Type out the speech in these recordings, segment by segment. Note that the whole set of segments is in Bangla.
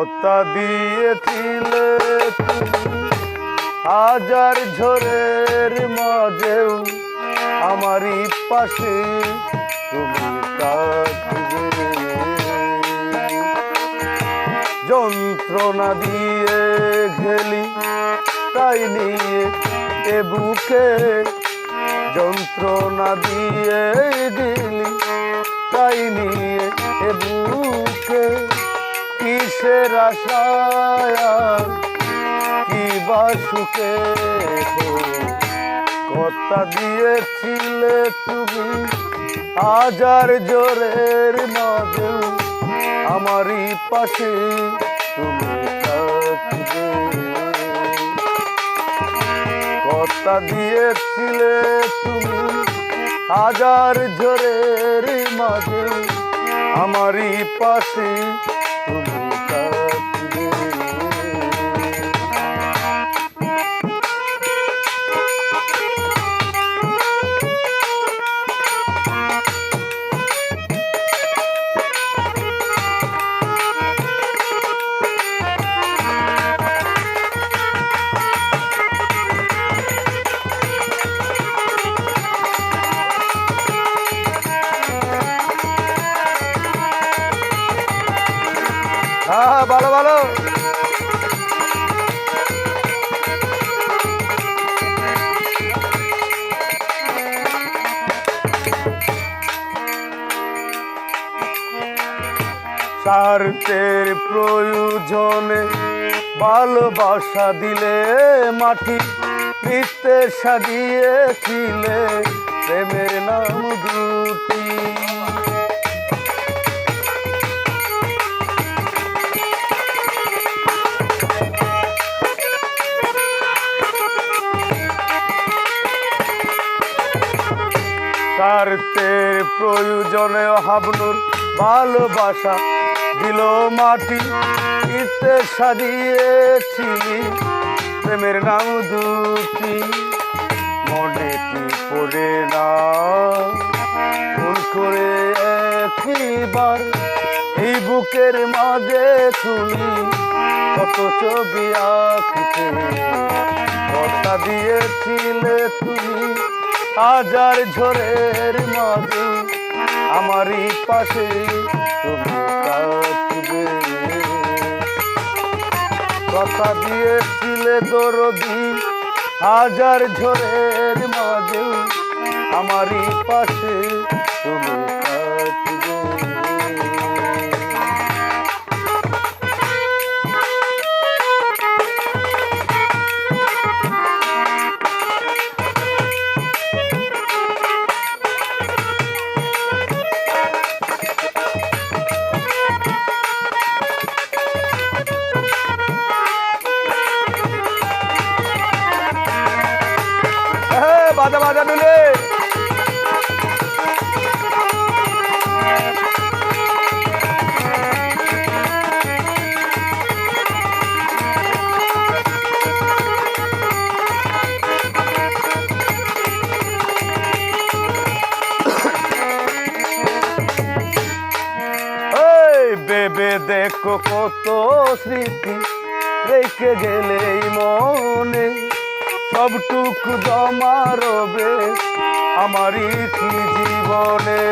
কথা দিয়েছিলে হাজার ঝড়ের মাঝেও আমারই পাশে তুমি থাকবে। যন্ত্রণা দিয়ে ঘেলি তাই নিয়ে এ বুকে। যন্ত্রণা দিয়ে গেলি তাই নিয়ে এ বুকে। কিসের আশায় আর কি বা সুখে কথা দিয়েছিলে তুমি হাজার জোরের মাঝেও আমারই পাশে তুমি থাকবে। কথা দিয়েছিলে তুমি হাজার ঝড়ের মাঝে। আমারই পাশে তুমি ভালো ভালো। স্বার্থের প্রয়োজনে ভালোবাসা দিলে মাটি নিত্যে সাজিয়েছিলে প্রেমের নাম দুটি। প্রয়োজনে হাবনুর ভালোবাসা দিল মাটি, ইতে সাজিয়েছিলি প্রেমের নাম দুটি, মনে কি পড়ে না? ভুল করে একবার এই বুকের মাঝে তুমি কত ছবি আঁকতে। কথা দিয়েছিলে তুমি হাজার ঝড়ের মাঝে। আমারই পাশে তুমি কাটবে কথা দিয়েছিলে দরদি হাজার ঝড়ের মাঝে আমারই পাশে কত স্মৃতি রেখে গেলে মনে। সবটুকু জমা রবে আমারই কি জীবনে।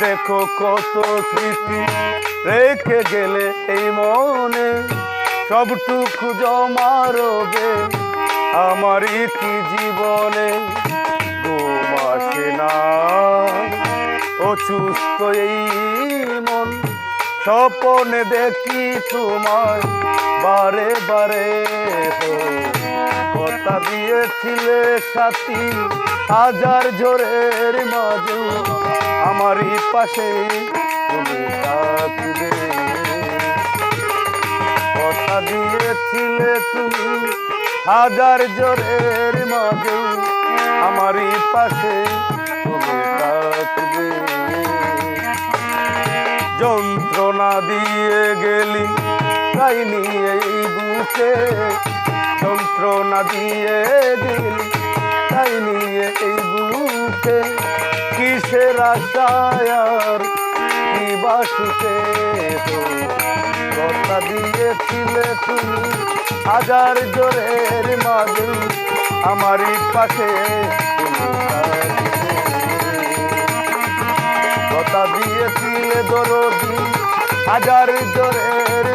দেখো কত স্মৃতি রেখে গেলে এই মনে। সবটুকু জমা রবে আমার ইতি জীবনে। না। অসুস্থ এই মন, স্বপনে দেখি তোমায়। বারে বারে কথা দিয়েছিলে সাথী, হাজার ঝোরের মাঝে। আমারই পাশে তুমি থাকবে। দিয়েছিলে তুমি, হাজার জোরের মাঝে আমারই পাশে যন্ত্রণা দিয়ে গেলি, তাই নিয়ে বুকে। যন্ত্রণা দিয়ে দিল তাই নিয়ে এই বুকে। কিসের আশায় আর কি বাসুকে কথা দিয়েছিলে তুমি হাজার জোরের মাঝে আমারই পাশে। কথা দিয়েছিলে দরদি হাজার জোরের